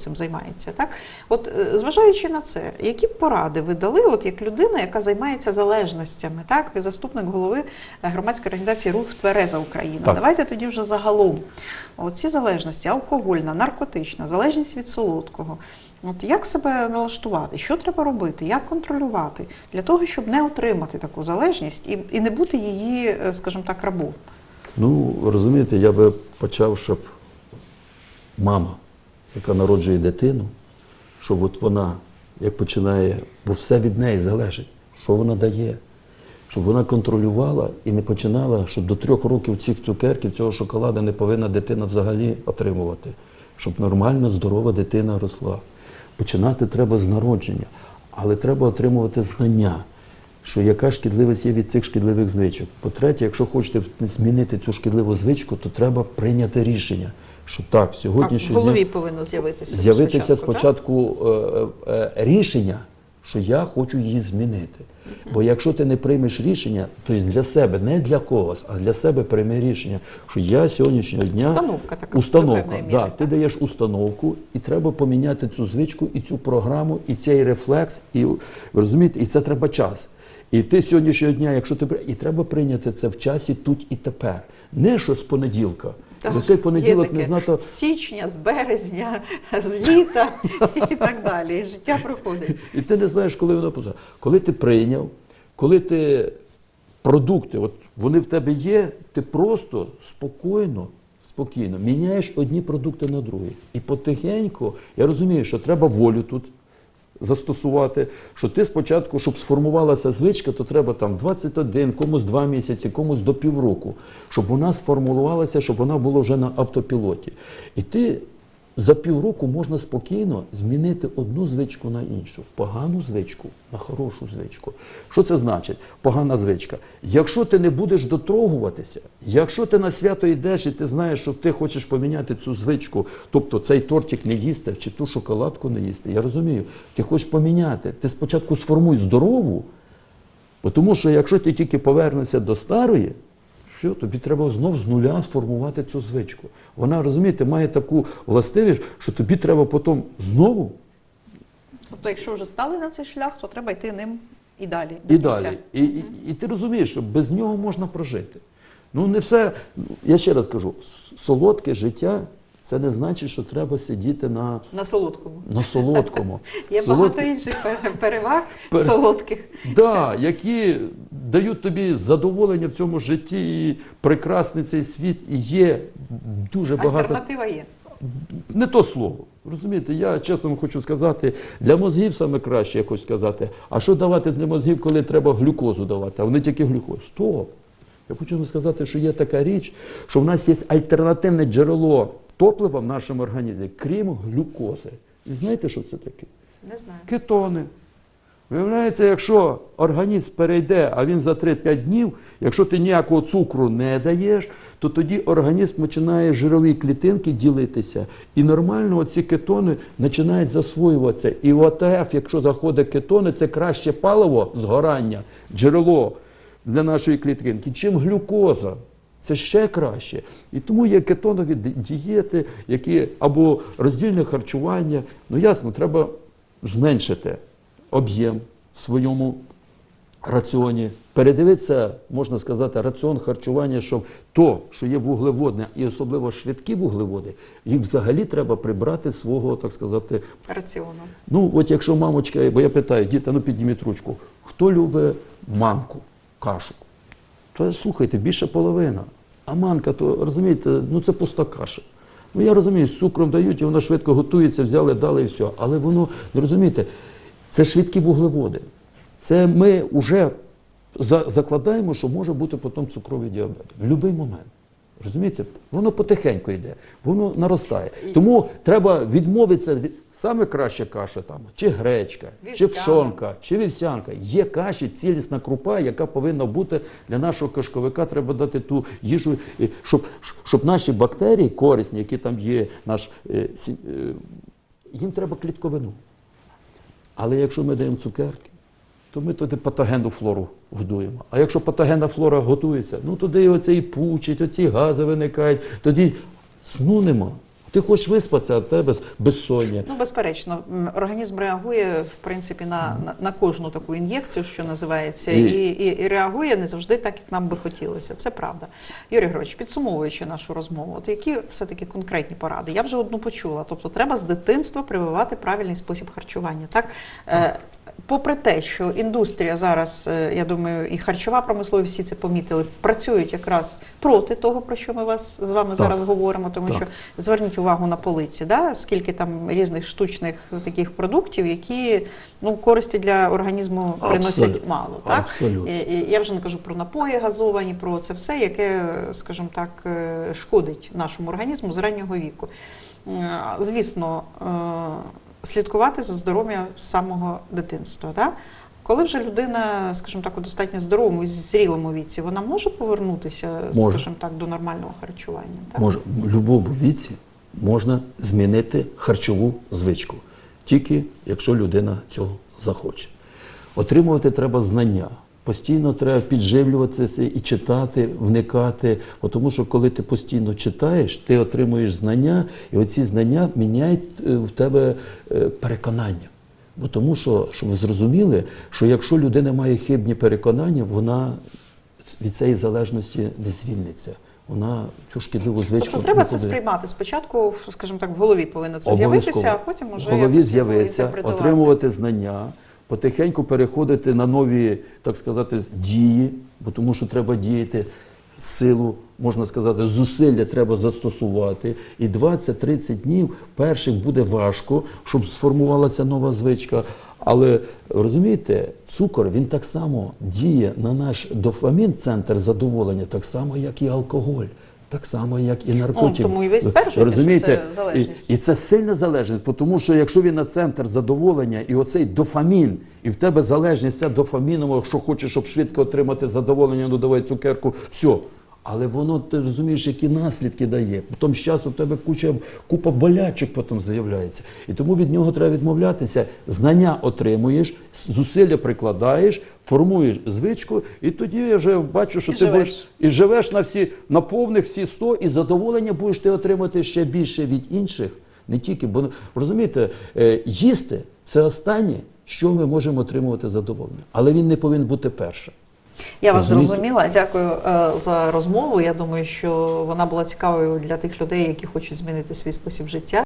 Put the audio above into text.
цим займається. Так, от е, зважаючи на це, які поради ви дали, от як людина, яка займається залежностями, так, ви заступник голови е, громадської організації Рух Твереза Україна. Так. Давайте тоді вже загалом. Оці залежності, алкогольна, наркотична, залежність від солодкого. От як себе налаштувати, що треба робити, як контролювати для того, щоб не отримати таку залежність і, і не бути її, е, скажімо так, рабом. Ну, розумієте, я би почав, щоб мама, яка народжує дитину, щоб от вона, як починає, бо все від неї залежить, що вона дає, щоб вона контролювала і не починала, щоб до трьох років цих цукерків, цього шоколада не повинна дитина взагалі отримувати, щоб нормально, здорова дитина росла. Починати треба з народження, але треба отримувати знання що яка шкідливість є від цих шкідливих звичок. По-третє, якщо хочете змінити цю шкідливу звичку, то треба прийняти рішення, що так, Так, в голові дня повинно з'явитися. з'явитися спочатку, спочатку е, е, рішення, що я хочу її змінити. Бо якщо ти не приймеш рішення, то для себе, не для когось, а для себе прийми рішення, що я сьогоднішнього дня Установка така, установка. міри, Да, так? ти даєш установку, і треба поміняти цю звичку, і цю програму, і цей рефлекс, і розумієте, і це треба час. І ти сьогоднішнього дня, якщо ти і треба прийняти це в часі тут і тепер. Не що з понеділка. Так, цей є понеділок таке. не знато. з січня, з березня, з літа і так далі. І життя проходить. І ти не знаєш, коли воно поза. Коли ти прийняв, коли ти продукти, от вони в тебе є, ти просто спокійно, спокійно міняєш одні продукти на другі. І потихеньку, я розумію, що треба волю тут застосувати, що ти спочатку, щоб сформувалася звичка, то треба там 21, комусь 2 місяці, комусь до півроку, щоб вона сформулувалася, щоб вона була вже на автопілоті. І ти за півроку можна спокійно змінити одну звичку на іншу, погану звичку на хорошу звичку. Що це значить? Погана звичка. Якщо ти не будеш дотрогуватися, якщо ти на свято йдеш і ти знаєш, що ти хочеш поміняти цю звичку, тобто цей тортик не їсти чи ту шоколадку не їсти, я розумію, ти хочеш поміняти. Ти спочатку сформуй здорову, тому що якщо ти тільки повернешся до старої, що, тобі треба знов з нуля сформувати цю звичку. Вона, розумієте, має таку властивість, що тобі треба потім знову Тобто, якщо вже стали на цей шлях, то треба йти ним і далі. і далі. І, і, і ти розумієш, що без нього можна прожити. Ну, не все. Я ще раз кажу: солодке життя це не значить, що треба сидіти на, На солодкому. на солодкому. Є Солодке- багато інших переваг Пер- солодких. Да, які дають тобі задоволення в цьому житті, і прекрасний цей світ, і є дуже багато. Альтернатива є. Не то слово. Розумієте, я чесно вам хочу сказати, для мозгів саме краще якось сказати, а що давати для мозгів, коли треба глюкозу давати, а вони тільки глюкозу. Стоп! Я хочу вам сказати, що є така річ, що в нас є альтернативне джерело топлива в нашому організмі, крім глюкози. І знаєте, що це таке? Не знаю. кетони. Виявляється, якщо організм перейде, а він за 3-5 днів, якщо ти ніякого цукру не даєш, то тоді організм починає жирові клітинки ділитися. І нормально оці кетони починають засвоюватися. І в АТФ, якщо заходить кетони, це краще паливо згорання, джерело для нашої клітинки, чим глюкоза. Це ще краще. І тому є кетонові дієти, які або роздільне харчування. Ну ясно, треба зменшити об'єм в своєму раціоні. Передивитися, можна сказати, раціон харчування, щоб то, що є вуглеводне, і особливо швидкі вуглеводи, їх взагалі треба прибрати свого, так сказати, Раціону. Ну, от якщо мамочка, бо я питаю, діти, ну підніміть ручку, хто любить манку, кашу? То слухайте, більше половина. А манка, то розумієте, ну це пуста каша. Ну я розумію, з цукром дають, і воно швидко готується, взяли, дали і все. Але воно, ну, розумієте, це швидкі вуглеводи. Це ми вже закладаємо, що може бути потім цукровий діабет. В будь-який момент. Розумієте? Воно потихеньку йде, воно наростає. Тому треба відмовитися від саме краща каша там, чи гречка, чи пшонка, чи вівсянка. Є каші, цілісна крупа, яка повинна бути для нашого кишковика. Треба дати ту їжу, щоб, щоб наші бактерії корисні, які там є, наш, е, е, їм треба клітковину. Але якщо ми даємо цукерки, то ми туди патогенну флору годуємо. А якщо патогенна флора готується, ну тоді оце і пучить, оці гази виникають, тоді сну нема. Ти хочеш виспатися, а тебе безсоння. Ну, безперечно, організм реагує в принципі на, на, на кожну таку ін'єкцію, що називається, і, І- і, і реагує не завжди так, як нам би хотілося. Це правда. Юрій Григорович, підсумовуючи нашу розмову, от які все-таки конкретні поради? Я вже одну почула. Тобто, треба з дитинства прививати правильний спосіб харчування. Так? Е, Попри те, що індустрія зараз, е, я думаю, і харчова промисловість всі це помітили, працюють якраз проти того, про що ми вас з вами Так. зараз говоримо, тому Так. що зверніть увагу на полиці, да? скільки там різних штучних таких продуктів, які ну, користі для організму приносять мало. Так? Абсолютно. Я вже не кажу про напої газовані, про це все, яке, скажімо так, е, шкодить нашому організму з раннього віку. Звісно, е, слідкувати за здоров'ям з самого дитинства. Да? Коли вже людина, скажімо так, у достатньо здоровому зрілому віці, вона може повернутися, Може. скажімо так, до нормального харчування. Так? Може, в будь-якому віці можна змінити харчову звичку, тільки якщо людина цього захоче. Отримувати треба знання. Постійно треба підживлюватися і читати, вникати. Бо Тому що коли ти постійно читаєш, ти отримуєш знання, і оці знання міняють е, в тебе е, переконання. Бо тому що, щоб ви зрозуміли, що якщо людина має хибні переконання, вона від цієї залежності не звільниться. Вона цю шкідливу звичку Тобто треба це сприймати. Спочатку, скажімо так, в голові повинно це з'явитися, а потім уже в голові з'явиться, отримувати знання, потихеньку переходити на нові, так сказати, дії, бо тому що треба діяти силу, можна сказати, зусилля треба застосувати. І 20-30 днів перших буде важко, щоб сформувалася нова звичка. Але розумієте, цукор він так само діє на наш дофамін, центр задоволення, так само, як і алкоголь. Так само, як і наркотики. тому і ви стверджуєте, що Розумієте? це залежність. І, і це сильна залежність, тому що якщо він на центр задоволення і оцей дофамін, і в тебе залежність ця дофамінова, якщо хочеш, щоб швидко отримати задоволення, ну давай цукерку, все. Але воно ти розумієш, які наслідки дає. Потім з часу в тебе куча купа болячок потім з'являється. І тому від нього треба відмовлятися. Знання отримуєш, зусилля прикладаєш, формуєш звичку, і тоді я вже бачу, що І ти живеш. будеш і живеш на всі на повних всі 100, і задоволення будеш ти отримати ще більше від інших, не тільки, бо розумієте, е, їсти це останнє, що ми можемо отримувати задоволення, але він не повинен бути першим. Я вас Розумієте? зрозуміла. Дякую е, за розмову. Я думаю, що вона була цікавою для тих людей, які хочуть змінити свій спосіб життя.